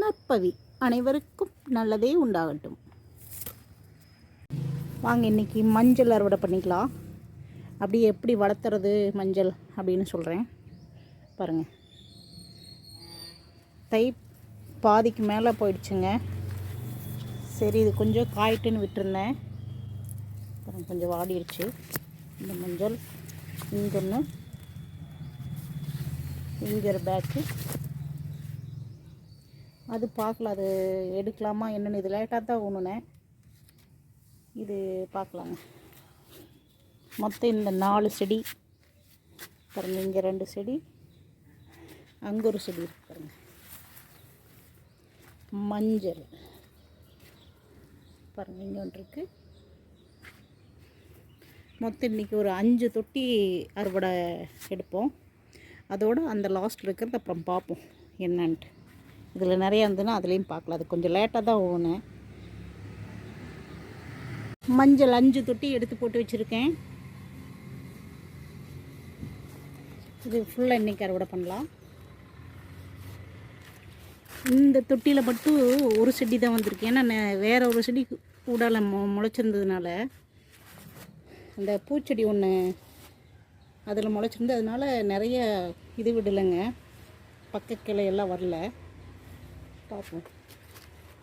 நற்பவி. அனைவருக்கும் நல்லதே உண்டாகட்டும். வாங்க இன்னைக்கு மஞ்சள் அறுவடை பண்ணிக்கலாம். அப்படியே எப்படி வளர்த்துறது மஞ்சள் அப்படின்னு சொல்கிறேன் பாருங்கள் தை பாதிக்கு மேலே போயிடுச்சுங்க. சரி இது கொஞ்சம் காயிட்டுன்னு விட்டுருந்தேன். அப்புறம் கொஞ்சம் வாடிடுச்சு இந்த மஞ்சள் இங்கொன்று இங்கே ஒரு பேக்கு அது பார்க்கல அது எடுக்கலாமா என்னென்னு இது லேட்டாக தான் ஒன்றுனேன் இது பார்க்கலாங்க. மொத்தம் இந்த நாலு செடி பாருங்க இங்கே ரெண்டு செடி அங்கே ஒரு செடி இருக்கு பாருங்க. மஞ்சள் பாருங்கள் இங்கே ஒன்று இருக்குது மொத்தம் இன்றைக்கி ஒரு அஞ்சு தொட்டி அறுவடை எடுப்போம். அதோட அந்த லாஸ்ட் இருக்கிறது அப்புறம் பார்ப்போம் என்னன்ட்டு. இதில் நிறையா இருந்ததுன்னா அதுலேயும் பார்க்கலாம். அது கொஞ்சம் லேட்டாக தான் ஓனேன் மஞ்சள் அஞ்சு தொட்டி எடுத்து போட்டு வச்சுருக்கேன். இது ஃபுல்லாக இன்றைக்கி அறுவடை பண்ணலாம். இந்த தொட்டியில் மட்டும் ஒரு செடி தான் வந்திருக்கு. ஏன்னா நே- வேற ஒரு செடி கூடால மொ முளைச்சிருந்ததுனால அந்த பூச்செடி ஒன்று அதில் முளைச்சிருந்து அதனால நிறைய இது விடலைங்க. பக்க கிளை எல்லாம் வரல. பார்ப்போம்.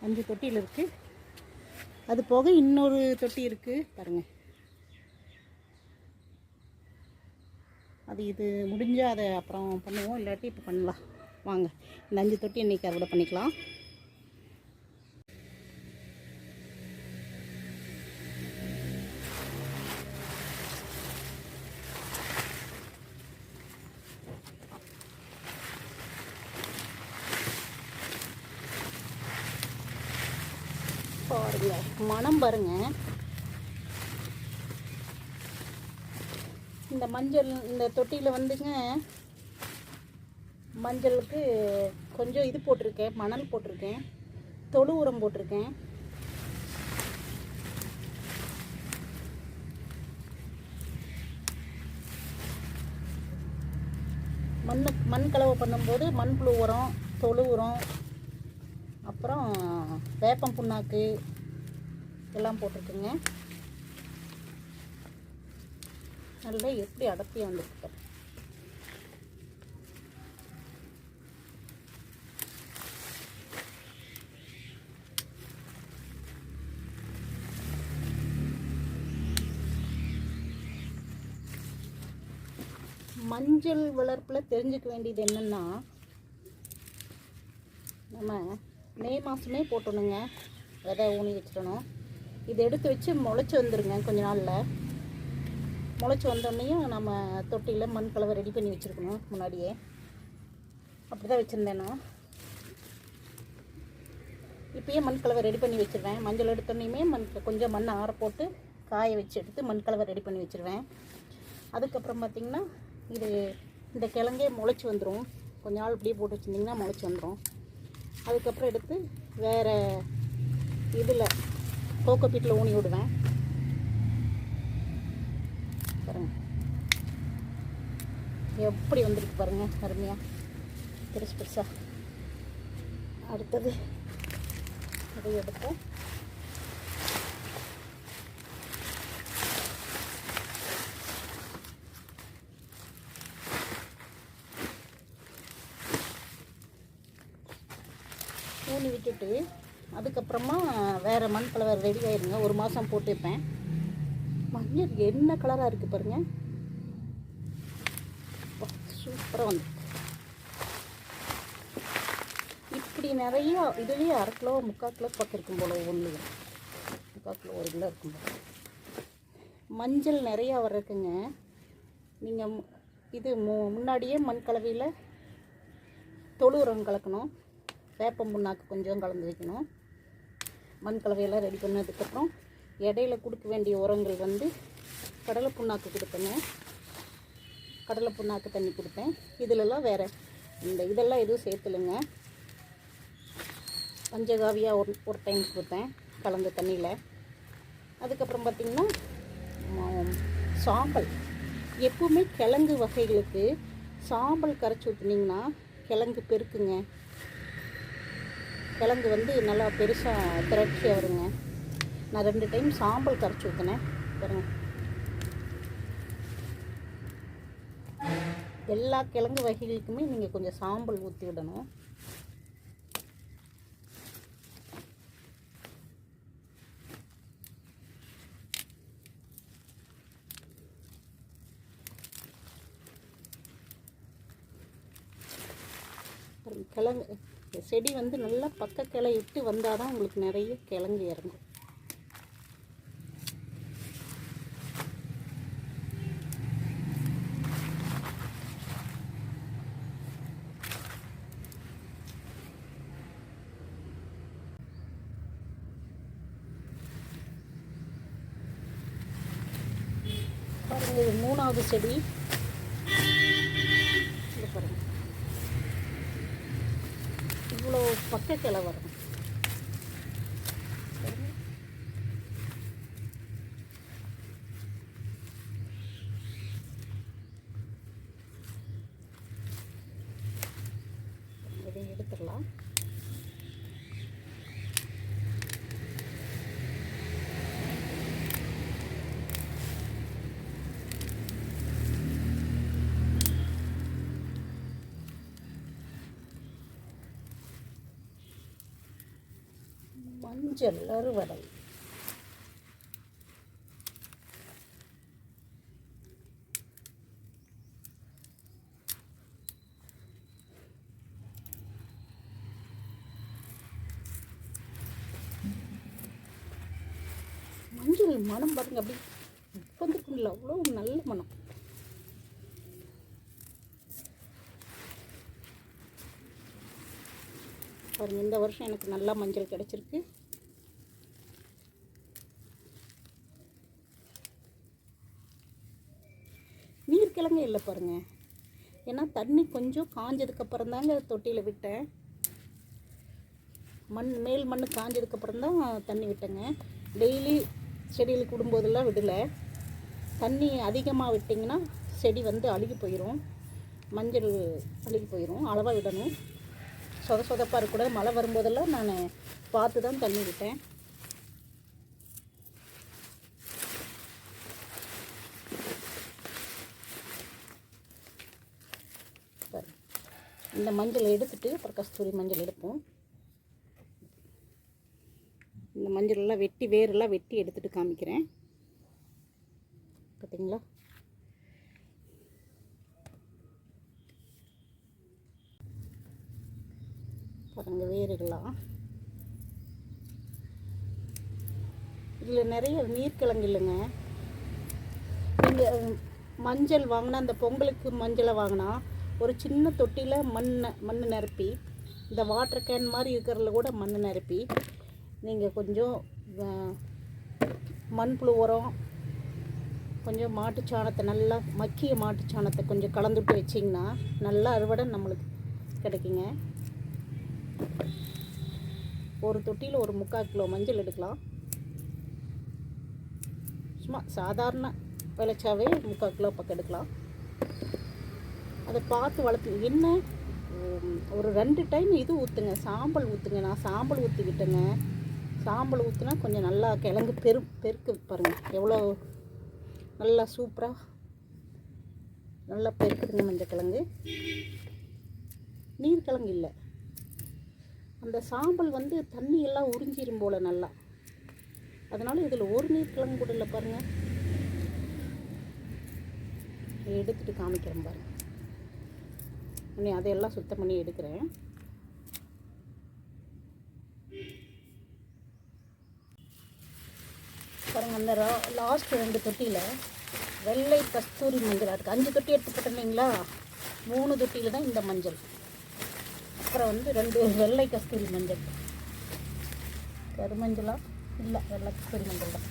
அஞ்சு தொட்டியில் இருக்குது அது போக இன்னொரு தொட்டி இருக்குது பாருங்கள் அது இது முடிஞ்சால் அதை அப்புறம் பண்ணுவோம். இல்லாட்டி இப்போ பண்ணலாம். வாங்க. இந்த அஞ்சு தொட்டி இன்றைக்கி அறுவடை பண்ணிக்கலாம் பாருங்க பாருங்க. இந்த மஞ்சள் இந்த தொட்டியில் வந்துங்க மஞ்சளுக்கு கொஞ்சம் இது போட்டிருக்கேன் மணல் போட்டிருக்கேன் தொழு உரம் போட்டிருக்கேன். மண் மண் கலவை பண்ணும்போது மண்புழு உரம் தொழு உரம் அப்புறம் வேப்பம் புண்ணாக்கு எல்லாம் போட்டிருக்குங்க. நல்லா எப்படி அடப்பியாக வந்துருக்கு மஞ்சள் வளர்ப்பில் தெரிஞ்சுக்க வேண்டியது என்னென்னா நம்ம மே மாதமே போட்டணுங்க. விதை ஊனி வச்சிடணும். இது எடுத்து வச்சு முளைச்சி வந்துருங்க கொஞ்ச நாளில். முளைச்சி வந்தோடனையும் நம்ம தொட்டியில் மண் கலவை ரெடி பண்ணி வச்சுருக்கணும் முன்னாடியே. அப்படி தான் வச்சுருந்தேன் நான். இப்பயே மண் கலவை ரெடி பண்ணி வச்சுருவேன். மஞ்சள் எடுத்தோடனையுமே மண் கொஞ்சம் மண் ஆற போட்டு காய வச்சு எடுத்து மண் கலவை ரெடி பண்ணி வச்சுருவேன். அதுக்கப்புறம் பார்த்திங்கன்னா இது இந்த கிழங்கே முளைச்சி வந்துடும் கொஞ்ச நாள் இப்படியே போட்டு வச்சுருந்திங்கன்னா முளைச்சி வந்துடும் அதுக்கப்புறம் எடுத்து வேறு இதில் கோக்கோபீட்டில் ஊனி விடுவேன். பாருங்க. எப்படி வந்திருக்கு பாருங்க அருமையாக பெருசு பெருசாக அடுத்தது அதை எடுப்போம் ஊனி விட்டுட்டு அதுக்கப்புறமா வேறு மண் கலர் ரெடி ஆயிருங்க. ஒரு மாதம் போட்டு வைப்பேன் மஞ்சள் என்ன கலராக இருக்குது பாருங்க. சூப்பராக வந்து இப்படி நிறையா இதுலேயே அரை கிலோ முக்கால் கிலோ பக்கம் இருக்கும் போல் ஒன்றுலையும் முக்கால் கிலோ ஒரு கிலோ இருக்கும் போல. மஞ்சள் நிறையா வர்றதுக்குங்க. நீங்கள் இது மு முன்னாடியே மண் கலவையில் தொழு உரம் கலக்கணும். வேப்பம் புண்ணாக்கு கொஞ்சம் கலந்து வைக்கணும். மண் கலவையெல்லாம் ரெடி பண்ணதுக்கப்புறம் இடையில கொடுக்க வேண்டிய உரங்கள் வந்து கடலை புண்ணாக்கு கொடுப்பேங்க கடலை புண்ணாக்கு தண்ணி கொடுப்பேன் இதிலெல்லாம் வேறு இந்த இதெல்லாம் எதுவும் சேர்த்துலுங்க. பஞ்சகாவியாக ஒரு ஒரு டைம் கொடுப்பேன் கலந்த தண்ணியில். அதுக்கப்புறம் பார்த்திங்கன்னா சாம்பல். எப்பவுமே கிழங்கு வகைகளுக்கு சாம்பல் கரைச்சி ஊற்றுனீங்கன்னா கிழங்கு பெருக்குங்க. கிழங்கு வந்து நல்லா பெருசாக திரட்சியாக வருங்க நான் ரெண்டு டைம் சாம்பல் கரைச்சி ஊற்றினேன் பாருங்க. எல்லா கிழங்கு வகைகளுக்குமே நீங்கள் கொஞ்சம் சாம்பல் ஊற்றி விடணும். கிழங்கு செடி வந்து நல்லா பக்க கிளை விட்டு வந்தால் தான் உங்களுக்கு நிறைய கிழங்கு இறங்கும். இது மூணாவது செடி. இவ்வளோ பக்க கிளை வரும் பாருங்க. இதை எடுத்துடலாம் மஞ்சள் அறுவடை மஞ்சள் மனம் பாருங்க அப்படி உட்காந்துக்குள்ள அவ்வளோ நல்ல மனம். பாருங்க இந்த வருஷம் எனக்கு நல்லா மஞ்சள் கிடச்சிருக்கு. தொட்டியில் பாருங்கள் பாருங்க. ஏன்னா தண்ணி கொஞ்சம் காஞ்சதுக்கப்புறம் தாங்க தொட்டியில் விட்டேன். மண் மேல் மண் காஞ்சதுக்கப்புறம் தான் தண்ணி விட்டேங்க. டெய்லி செடிகளுக்கு விடும்போதெல்லாம் விடலை. தண்ணி அதிகமாக விட்டிங்கன்னா செடி வந்து அழுகி போயிடும் மஞ்சள் அழுகி போயிடும் அளவாக விடணும். சொத சொதப்பாக இருக்கக்கூடாது. மழை வரும்போதெல்லாம் நான் பார்த்து தான் தண்ணி விட்டேன் பாரு. இந்த மஞ்சள் எடுத்துட்டு அப்புறம் கஸ்தூரி மஞ்சள் எடுப்போம். இந்த மஞ்சளெல்லாம் வெட்டி வேரெல்லாம் வெட்டி எடுத்துட்டு காமிக்கிறேன். பார்த்தீங்களா பாருங்க வேர்களா இதில் நிறைய நீர்க்கிழங்கு இல்லைங்க. நீங்கள் மஞ்சள் வாங்கினா அந்த பொங்கலுக்கு மஞ்சளை வாங்கினா ஒரு சின்ன தொட்டியில் மண் மண் நிரப்பி இந்த வாட்டர் கேன் மாதிரி இருக்கிறதுல கூட மண் நிரப்பி நீங்கள் கொஞ்சம் மண்புழு உரம் கொஞ்சம் மாட்டுச் சாணத்தை நல்லா மக்கிய மாட்டுச் சாணத்தை கொஞ்சம் கலந்துட்டு வச்சிங்கன்னா நல்லா அறுவடை நம்மளுக்கு கிடைக்குங்க. ஒரு தொட்டியில் ஒரு முக்கால் கிலோ மஞ்சள் எடுக்கலாம். சும்மா சாதாரண விளைச்சாவே முக்கால் கிலோ பக்கம் எடுக்கலாம். அதை பார்த்து வளர்த்து என்ன? ஒரு ரெண்டு டைம் இது ஊற்றுங்க சாம்பல் ஊற்றுங்க நான் சாம்பல் ஊற்றிக்கிட்டேங்க சாம்பல் ஊற்றுனா கொஞ்சம் நல்லா கிழங்கு பெரு பெருக்கு பாருங்கள் எவ்வளோ நல்லா சூப்பராக நல்லா பெருக்குதுங்க மஞ்சள் கிழங்கு. நீர்க்கிழங்கு இல்லை. அந்த சாம்பல் வந்து தண்ணி எல்லாம் உறிஞ்சிரும் போல் நல்லா. அதனால் இதில் ஒரு நீர்க்கிழங்கு கூட இல்லை பாருங்கள் எடுத்துகிட்டு காமிக்கிறேன் பாருங்கள் இனி அதையெல்லாம் சுத்தம் பண்ணி எடுக்கிறேன். பாருங்க அந்த லாஸ்ட் ரெண்டு தொட்டியில் வெள்ளை கஸ்தூரி மஞ்சள் அதுக்கு அஞ்சு தொட்டி எடுத்துக்கிட்டேன் இல்லைங்களா மூணு தொட்டியில் தான் இந்த மஞ்சள். அப்புறம் வந்து ரெண்டு வெள்ளை கஸ்தூரி மஞ்சள். கருமஞ்சளா? இல்லை வெள்ளை கஸ்தூரி மஞ்சள் தான்.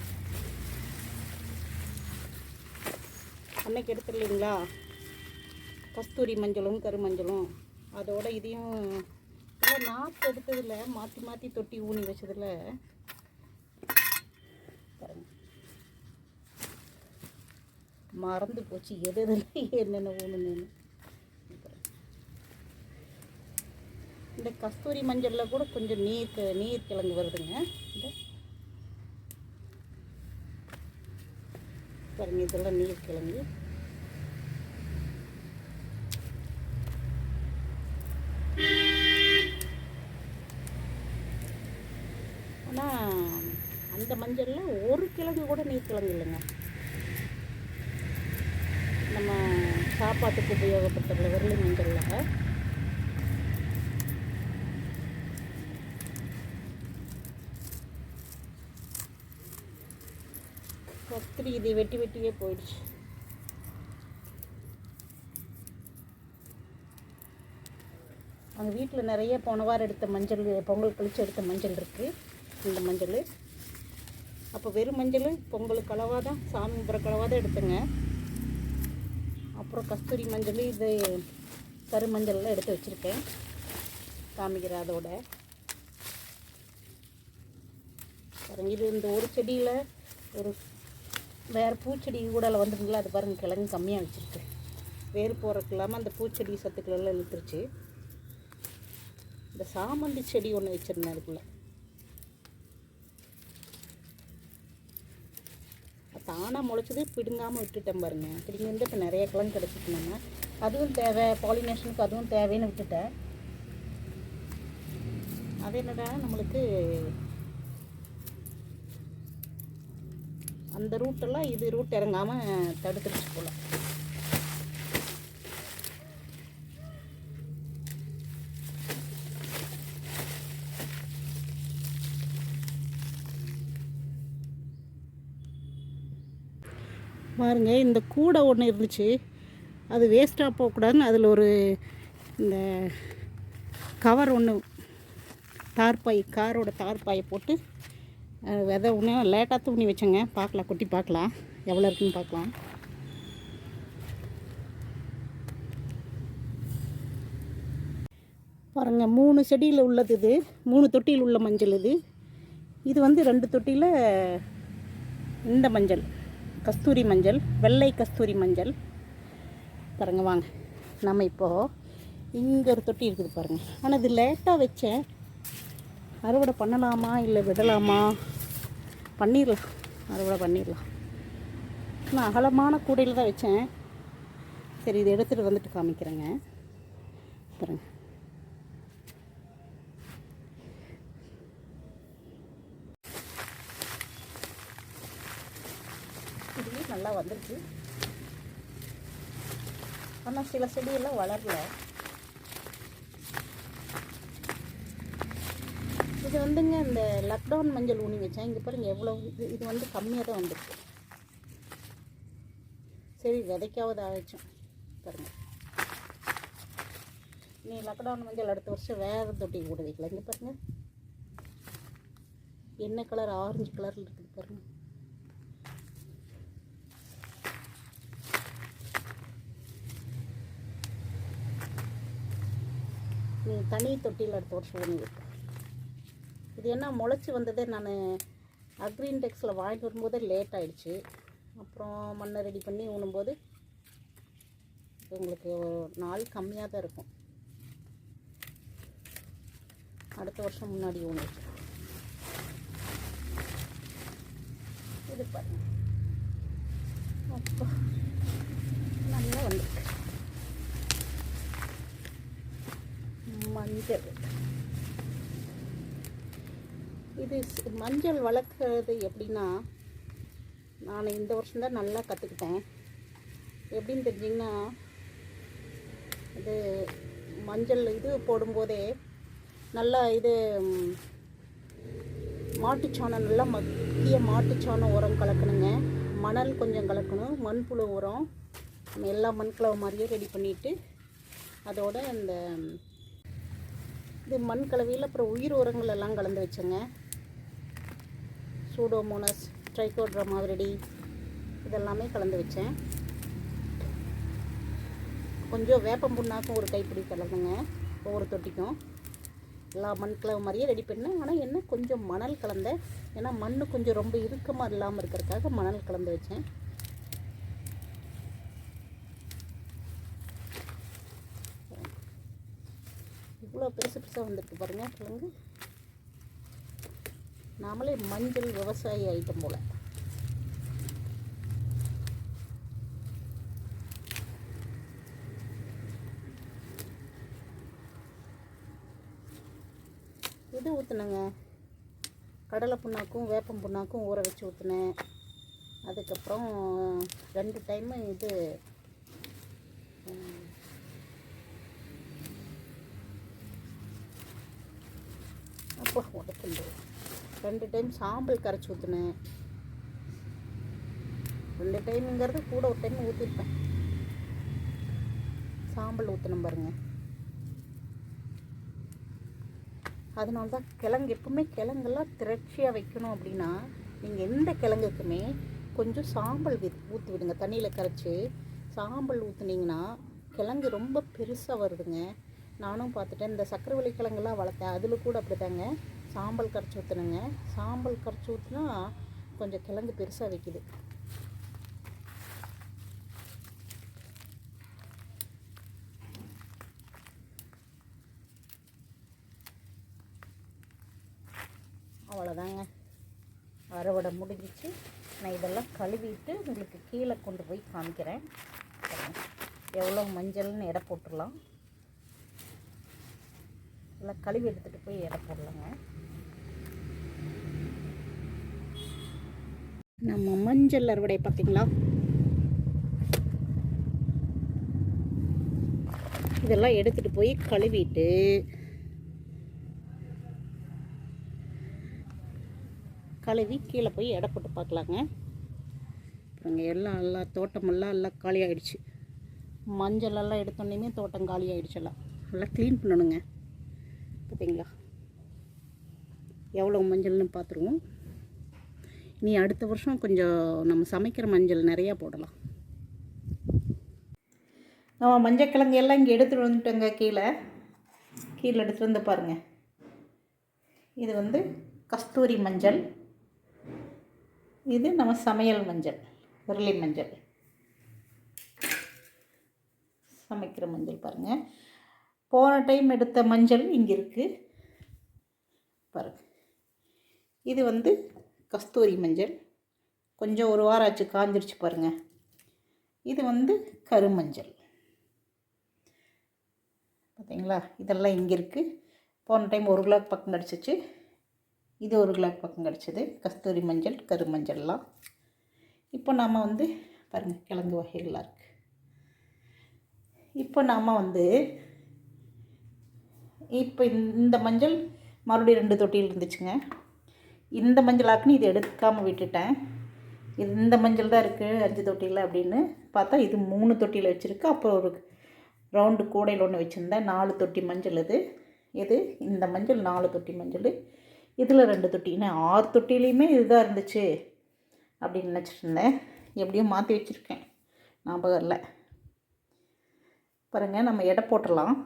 அன்னைக்கு எடுத்துடலீங்களா கஸ்தூரி மஞ்சளும் கருமஞ்சளும் அதோட இதையும் இல்லை நாற்று எடுத்ததில் மாற்றி மாற்றி தொட்டி ஊனி வச்சதில். மறந்து போச்சு எது எதில் என்னென்ன ஊனுன்னு இந்த கஸ்தூரி மஞ்சளில் கூட கொஞ்சம் நீர் க- நீர் கிழங்கு வருதுங்க. இந்த. பாருங்க இதெல்லாம் நீர் கிழங்கு. ஆனால் அந்த மஞ்சளில் ஒரு கிழங்கு கூட நீர் கிழங்கு இல்லைங்க. நம்ம சாப்பாட்டுக்கு உபயோகப்படுத்துகிற உருளை மஞ்சளில். கத்திரி இது வெட்டி வெட்டியே போயிடுச்சு. அவங்க வீட்டில் நிறைய போன வாரம் எடுத்த மஞ்சள் பொங்கல் கழிச்சு எடுத்த மஞ்சள் இருக்குது இந்த மஞ்சள். அப்போ வெறும் மஞ்சள் பொங்கலுக்கு அளவாக தான் சாமி கும்பிட்ற அளவாக தான் எடுத்துங்க. அப்புறம் கஸ்தூரி மஞ்சள் இது கருமஞ்சள்லாம் எடுத்து வச்சுருக்கேன். காமிக்கிற அதோட. இது இந்த ஒரு செடியில் ஒரு வேறு பூச்செடி கூட வந்துருங்களா அது பாருங்க கிழங்கு கம்மியாக வச்சுருக்கு. வேர் போகிறதுக்கு இல்லாமல் அந்த பூச்செடி சத்துக்கள் எல்லாம் இழுத்துருச்சு. இந்த சாமந்தி செடி ஒன்று வச்சுருந்தேன் அதுக்குள்ளே. தானாக முளைச்சது பிடுங்காமல் விட்டுட்டேன் பாருங்க. பிடுங்கி வந்து இப்போ நிறைய கிழங்கு கிடச்சிட்டு நம்ம. அதுவும் தேவை பாலினேஷனுக்கு அதுவும் தேவைன்னு விட்டுட்டேன். அது என்னடா நம்மளுக்கு அந்த ரூட்டெல்லாம் இது ரூட் இறங்காமல் தடுத்துருச்சு போல். பாருங்க இந்த கூடை ஒன்று இருந்துச்சு. அது வேஸ்ட்டாக போகக்கூடாதுன்னு அதில் ஒரு இந்த கவர் ஒன்று தார்பாய் காரோட தார்பாயை போட்டு விதை ஒன்று லேட்டாக தூணி வச்சேங்க. பார்க்கலாம் குட்டி பார்க்கலாம். எவ்வளோ இருக்குன்னு பார்க்கலாம். பாருங்கள் மூணு செடியில் உள்ளது இது. மூணு தொட்டியில் உள்ள மஞ்சள் இது. இது வந்து ரெண்டு தொட்டியில் இந்த மஞ்சள். கஸ்தூரி மஞ்சள் வெள்ளை கஸ்தூரி மஞ்சள். பாருங்க வாங்க. நம்ம இப்போது இங்கே ஒரு தொட்டி இருக்குது பாருங்கள் ஆனால் இது லேட்டாக வச்சேன். அறுவடை பண்ணலாமா இல்லை விடலாமா? பண்ணிடலாம். அறுவடை பண்ணிடலாம். நான் அகலமான கூடையில் தான் வச்சேன். சரி இதை எடுத்துகிட்டு வந்துட்டு காமிக்கிறேங்க. பாருங்கள் நல்லா வந்துருச்சு ஆனால் சில செடியெல்லாம் வளரல. இது வந்துங்க இந்த லாக்டவுன் மஞ்சள் ஊனி வச்சேன். இங்கே பாருங்கள் எவ்வளோ இது இது வந்து கம்மியாக தான் வந்துருக்கு. சரி விதைக்காவது ஆயிடுச்சோம் பாருங்கள் நீ லாக்டவுன் மஞ்சள் அடுத்த வருஷம் வேறு தொட்டி கூட வைக்கலாம் இங்கே பாருங்கள் என்ன கலர் ஆரஞ்சு கலரில் இருக்குது பாருங்கள் தனி தொட்டியில் அடுத்த வருஷம் ஊனி வைக்க இது என்ன முளைச்சி வந்ததே நான் அக்ரீன் டெக்ஸில் வாங்கிட்டு வரும்போதே லேட் ஆகிடுச்சு அப்புறம் மண்ணை ரெடி பண்ணி ஊனும்போது உங்களுக்கு நாள் கம்மியாக தான் இருக்கும். அடுத்த வருஷம் முன்னாடி ஊனி இது பாருங்க அப்போ நல்லா வந்துருக்கு மஞ்சள் இது மஞ்சள் வளர்க்குறது எப்படின்னா நான் இந்த வருஷம்தான் நல்லா கற்றுக்கிட்டேன் எப்படின்னு தெரிஞ்சிங்கன்னா இது மஞ்சள் இது போடும்போதே நல்லா இது மாட்டுச்சாணம் நல்லா மத்திய மாட்டுச்சாணம் உரம் கலக்கணுங்க. மணல் கொஞ்சம் கலக்கணும். மண்புழு உரம் நம்ம எல்லா மண்கலவை மாதிரியும் ரெடி பண்ணிவிட்டு அதோட இந்த இது மண் கலவையில் அப்புறம் உயிர் உரங்கள் எல்லாம் கலந்து வச்சேங்க. சூடோமோனஸ் ட்ரைகோட்ரமாவிரடி இதெல்லாமே கலந்து வச்சேன். கொஞ்சம் வேப்பம் புண்ணாக்கும் ஒரு கைப்பிடி கலந்துங்க ஒவ்வொரு தொட்டிக்கும். எல்லா மண் கலவை மாதிரியே ரெடி பண்ணேன். ஆனால் என்ன கொஞ்சம் மணல் கலந்தேன் ஏன்னா மண் கொஞ்சம் ரொம்ப இறுக்கமாக இல்லாமல் இருக்கிறதுக்காக மணல் கலந்து வச்சேன். புதுசு புதுசாக பெருசாக வந்திருக்கு பாருங்கள் கிழங்கு நாமளே மஞ்சள் விவசாயி ஐட்டம் போல். இது ஊற்றுனங்க கடலை புண்ணாக்கும் வேப்பம் புண்ணாக்கும் ஊற வச்சு ஊற்றுனேன் அதுக்கப்புறம் ரெண்டு டைமு இது ம், அப்போ ரெண்டு டைம் சாம்பல் கரைச்சி ஊற்றுனேன் ரெண்டு டைமுங்கிறது கூட ஒரு டைம் ஊற்றிருப்பேன் சாம்பல் ஊற்றணும் பாருங்க. அதனால தான் கிழங்கு எப்பவுமே கிழங்கெல்லாம் திரட்சியாக வைக்கணும் அப்படின்னா நீங்கள் எந்த கிழங்குக்குமே கொஞ்சம் சாம்பல் வி ஊற்றி விடுங்க. தண்ணியில் கரைச்சி சாம்பல் ஊற்றுனீங்கன்னா கிழங்கு ரொம்ப பெருசாக வருதுங்க. நானும் பார்த்துட்டேன். இந்த சக்கரவள்ளி கிழங்கெல்லாம் வளர்த்தேன். அதில் கூட அப்படிதாங்க. சாம்பல் கரைச்சி ஊற்றுனுங்க சாம்பல் கரைச்சி ஊற்றுனா கொஞ்சம் கிழங்கு பெருசாக வைக்குது. அவ்வளோதாங்க. அறுவடை முடிஞ்சிச்சு. நான் இதெல்லாம் கழுவிட்டு உங்களுக்கு கீழே கொண்டு போய் காமிக்கிறேன். எவ்வளோ மஞ்சள்னு எடை போட்டுடலாம். நல்லா கழுவி எடுத்துகிட்டு போய் எடை போடலாங்க. நம்ம மஞ்சள் அறுவடை பார்த்தீங்களா இதெல்லாம் எடுத்துகிட்டு போய் கழுவிட்டு கழுவி கீழே போய் எடை போட்டு பார்க்கலாங்க அப்புறங்க எல்லாம் எல்லாம் தோட்டமெல்லாம் எல்லாம் காலி மஞ்சள் எல்லாம் எடுத்தோன்னே தோட்டம் காலி ஆகிடுச்செல்லாம் நல்லா க்ளீன் பண்ணணுங்க. பார்த்தீங்களா எவ்வளோ மஞ்சள்னு பார்த்துருவோம். நீ அடுத்த வருஷம் கொஞ்சம் நம்ம சமைக்கிற மஞ்சள் நிறையா போடலாம். நம்ம மஞ்சக்கிழங்கு எல்லாம் இங்கே எடுத்துகிட்டு வந்துட்டோங்க கீழே. கீழே எடுத்துகிட்டு வந்து பாருங்கள் இது வந்து கஸ்தூரி மஞ்சள். இது நம்ம சமையல் மஞ்சள் விரலி மஞ்சள். சமைக்கிற மஞ்சள் பாருங்கள் போன டைம் எடுத்த மஞ்சள் இங்கே இருக்குது பாருங்க. இது வந்து கஸ்தூரி மஞ்சள். கொஞ்சம் ஒரு வாரம் ஆச்சு காஞ்சிருச்சு பாருங்கள் இது வந்து கருமஞ்சள். பார்த்தீங்களா இதெல்லாம் இங்கே இருக்குது போன டைம் ஒரு கிலோ பக்கம் கிடச்சிச்சு. இது ஒரு கிலோ பக்கம் கிடச்சிது. கஸ்தூரி மஞ்சள் கருமஞ்சள்லாம். இப்போ நாம் வந்து பாருங்கள் கிழங்கு வகைகளாக இருக்குது இப்போ நாம் வந்து இப்போ இந்த மஞ்சள் மறுபடியும் ரெண்டு தொட்டியில் இருந்துச்சுங்க. இந்த மஞ்சள் ஆக்குன்னு இது எடுக்காமல் விட்டுட்டேன். இது இந்த மஞ்சள் தான் இருக்குது அஞ்சு தொட்டியில் அப்படின்னு பார்த்தா இது மூணு தொட்டியில் வச்சுருக்கு. அப்புறம் ஒரு ரவுண்டு கூடையில் ஒன்று வச்சுருந்தேன். நாலு தொட்டி மஞ்சள் இது. இது இந்த மஞ்சள் நாலு தொட்டி மஞ்சள். இதில் ரெண்டு தொட்டி. நான் ஆறு தொட்டிலையுமே இதுதான் இருந்துச்சு அப்படின்னு நினச்சிட்டுருந்தேன் எப்படியும் மாற்றி வச்சுருக்கேன். ஞாபகம் இல்லை. பாருங்கள் நம்ம எடை போட்டுடலாம்.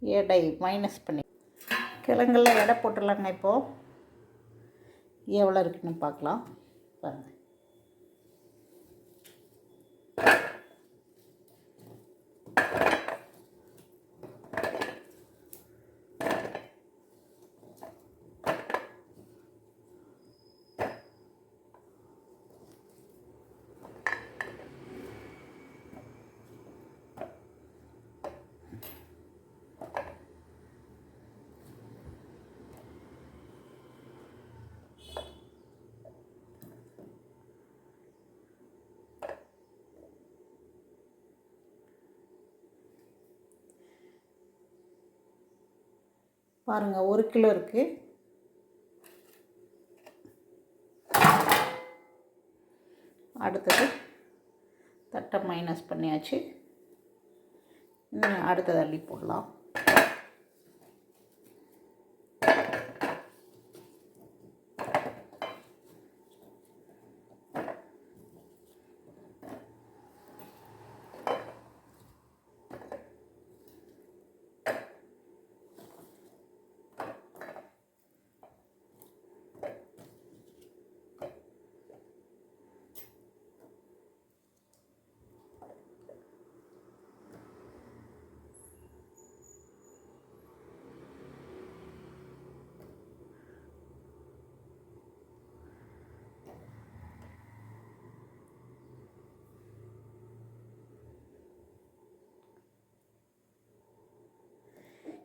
எடை மைனஸ் பண்ணி. கிழங்கெல்லாம் எடை போட்டுடலாங்க இப்போது எவ்வளோ இருக்குன்னு பார்க்கலாம். பாருங்கள் பாருங்கள் ஒரு கிலோ இருக்குது அடுத்தது தட்டை மைனஸ் பண்ணியாச்சு. அடுத்தது அள்ளி போடலாம்.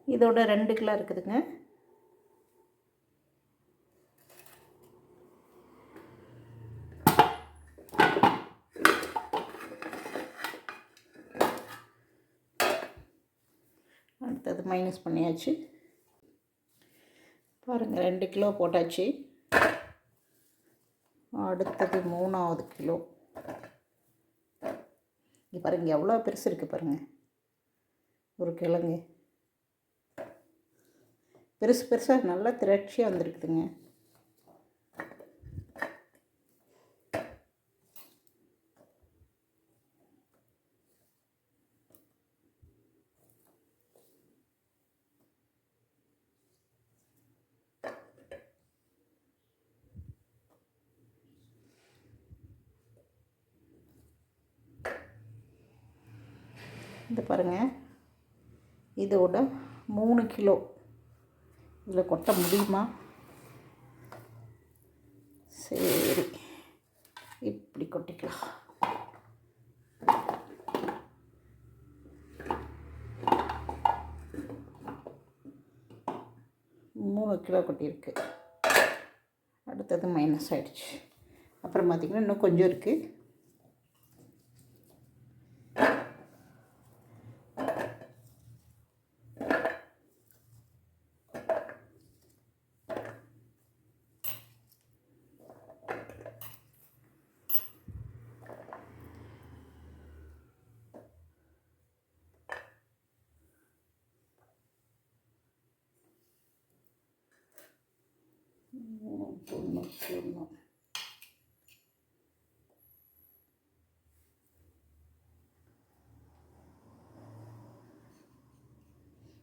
இதோட ரெண்டு கிலோ இருக்குதுங்க. அடுத்தது மைனஸ் பண்ணியாச்சு. பாருங்கள் ரெண்டு கிலோ போட்டாச்சு. அடுத்தது மூணாவது கிலோ. இங்கே பாருங்கள் எவ்வளோ பெருசு இருக்குது பாருங்கள் ஒரு கிழங்கு. பெருசு பெருசாக நல்லா திரட்சியாக வந்திருக்குதுங்க. இந்த பாருங்கள் இதோட மூணு கிலோ. இதில் கொட்ட முடியுமா? சரி இப்படி கொட்டிக்கலாம். மூணு கிலோ கொட்டியிருக்கு. அடுத்தது மைனஸ் ஆகிடுச்சு அப்புறம் பார்த்திங்கன்னா இன்னும் கொஞ்சம் இருக்குது தொண்ணூற்றி ஒன்று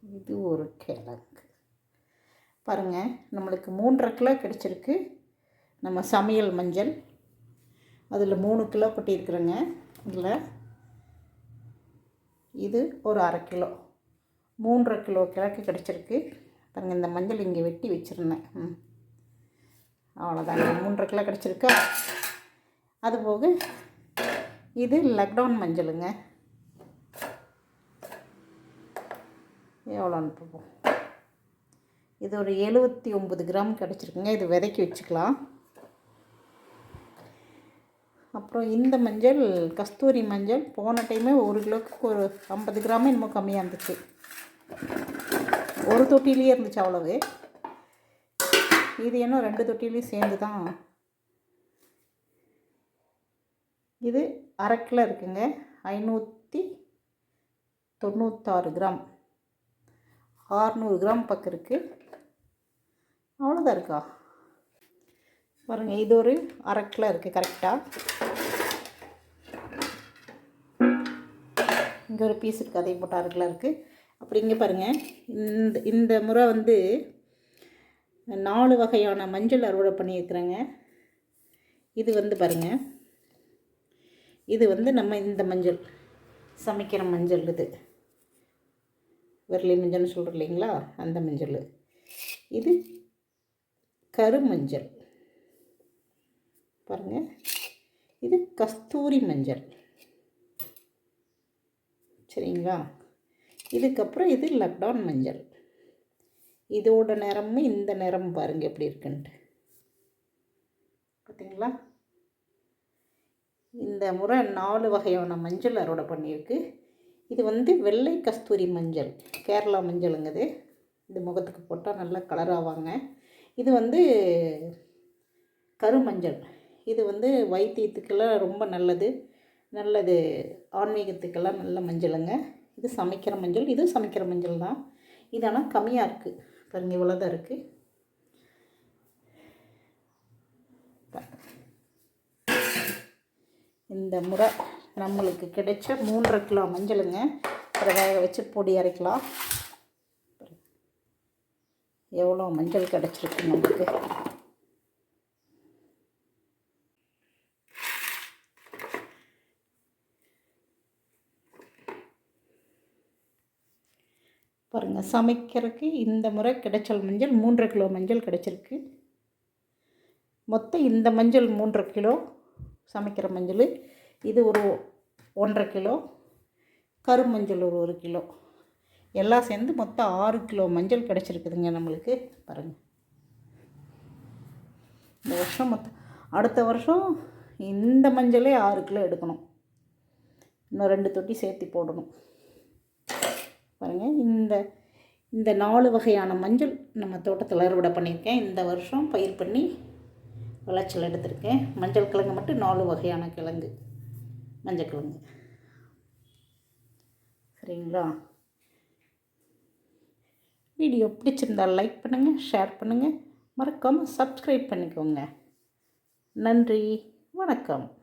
இது ஒரு கிழங்கு. பாருங்கள் நம்மளுக்கு மூன்றரை கிலோ கிடச்சிருக்கு. நம்ம சமையல் மஞ்சள். அதில் மூணு கிலோ கொட்டியிருக்குறேங்க. இதில் இது ஒரு அரை கிலோ. மூன்றரை கிலோ கிழக்கு கிடச்சிருக்கு. பாருங்கள் இந்த மஞ்சள் இங்கே வெட்டி வச்சுருந்தேன். ம். அவ்வளோதாங்க மூன்றரை கிலோ கிடச்சிருக்கா. அதுபோக இது லக்டவுன் மஞ்சளுங்க. எவ்வளோன்னு பார்ப்போம். இது ஒரு எழுபத்தி ஒம்பது கிராம் கிடச்சிருக்குங்க. இது விதைக்கி வச்சுக்கலாம். அப்புறம் இந்த மஞ்சள் கஸ்தூரி மஞ்சள் போன டைமே ஒரு கிலோவுக்கு ஒரு ஐம்பது கிராமே என்னமோ கம்மியாக இருந்துச்சு. ஒரு தொட்டிலேயே இருந்துச்சு அவ்வளவு. இது இன்னும் ரெண்டு தொட்டிலையும் சேர்ந்து தான் இது அரை கிலோ இருக்குங்க. ஐநூற்றி தொண்ணூத்தாறு கிராம். ஆறுநூறு கிராம் பக்கம் இருக்குது அவ்வளோதான் இருக்கா? பாருங்கள் இது ஒரு அரை கிலோ இருக்குது கரெக்டாக இங்கே ஒரு பீஸ் இருக்குது அதே போட்டு அரை கிலோ இருக்குது அப்புறம் இங்கே பாருங்கள் இந்த இந்த முறை வந்து நாலு வகையான மஞ்சள் அறுவடை பண்ணியிருக்கிறேங்க. இது வந்து பாருங்கள் இது வந்து நம்ம இந்த மஞ்சள் சமைக்கிற மஞ்சள் இது. விரலி மஞ்சள்னு சொல்கிறோம் இல்லைங்களா? அந்த மஞ்சள். இது கருமஞ்சள். பாருங்கள் இது கஸ்தூரி மஞ்சள். சரிங்களா? இதுக்கப்புறம் இது லக்டவுன் மஞ்சள். இதோட நிறமும் இந்த நிறம் பாருங்கள் எப்படி இருக்குன்ட்டு. பார்த்தீங்களா இந்த முறை நாலு வகையான மஞ்சள் அறுவடை பண்ணியிருக்கு. இது வந்து வெள்ளை கஸ்தூரி மஞ்சள் கேரளா மஞ்சளுங்குது. இந்த முகத்துக்கு போட்டால் நல்லா கலர் ஆவாங்க. இது வந்து கருமஞ்சள். இது வந்து வைத்தியத்துக்கெல்லாம் ரொம்ப நல்லது. நல்லது. ஆன்மீகத்துக்கெல்லாம் நல்ல மஞ்சளுங்க. இது சமைக்கிற மஞ்சள் இது சமைக்கிற மஞ்சள் தான் இது ஆனால் கம்மியாக இருக்குது பாருங்கள் இவ்வளோ தான் இருக்குது இந்த முறை நம்மளுக்கு கிடைச்ச மூன்றரை கிலோ மஞ்சளுங்க. அதை வேக வச்சு பொடி அரைக்கலாம். எவ்வளோ மஞ்சள் கிடச்சிருக்கு நம்மளுக்கு. பாருங்கள் சமைக்கிறதுக்கு இந்த முறை கிடைச்சல் மஞ்சள் மூன்றரை கிலோ மஞ்சள் கிடச்சிருக்கு. மொத்தம் இந்த மஞ்சள் மூன்றரை கிலோ சமைக்கிற மஞ்சள் இது ஒரு ஒன்றரை கிலோ கருமஞ்சள் ஒரு ஒரு கிலோ. எல்லாம் சேர்ந்து மொத்தம் ஆறு கிலோ மஞ்சள் கிடச்சிருக்குதுங்க நம்மளுக்கு. பாருங்கள் இந்த வருஷம் மொத்தம் அடுத்த வருஷம் இந்த மஞ்சளே ஆறு கிலோ எடுக்கணும். இன்னும் ரெண்டு தொட்டி சேர்த்து போடணும். பாருங்கள் இந்த இந்த நாலு வகையான மஞ்சள் நம்ம தோட்டத்தில் அறுவடை பண்ணியிருக்கேன். இந்த வருஷம் பயிர் பண்ணி விளைச்சல் எடுத்திருக்கேன். மஞ்சள் கிழங்கு மட்டும் நாலு வகையான கிழங்கு மஞ்சள் கிழங்கு. சரிங்களா? வீடியோ பிடிச்சிருந்தால் லைக் பண்ணுங்கள் ஷேர் பண்ணுங்கள் மறக்காமல் சப்ஸ்கிரைப் பண்ணிக்கோங்க. நன்றி வணக்கம்.